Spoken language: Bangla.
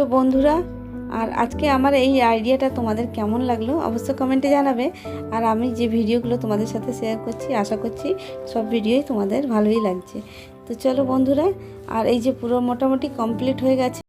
তো বন্ধুরা, আর আজকে আমার এই আইডিয়াটা তোমাদের কেমন লাগল অবশ্যই কমেন্টে জানাবে। আর আমি যে ভিডিওগুলো তোমাদের সাথে শেয়ার করছি, আশা করছি সব ভিডিওই তোমাদের ভালোই লাগছে। তো চলো বন্ধুরা, আর এই যে পুরো মোটামুটি কমপ্লিট হয়ে গেছে।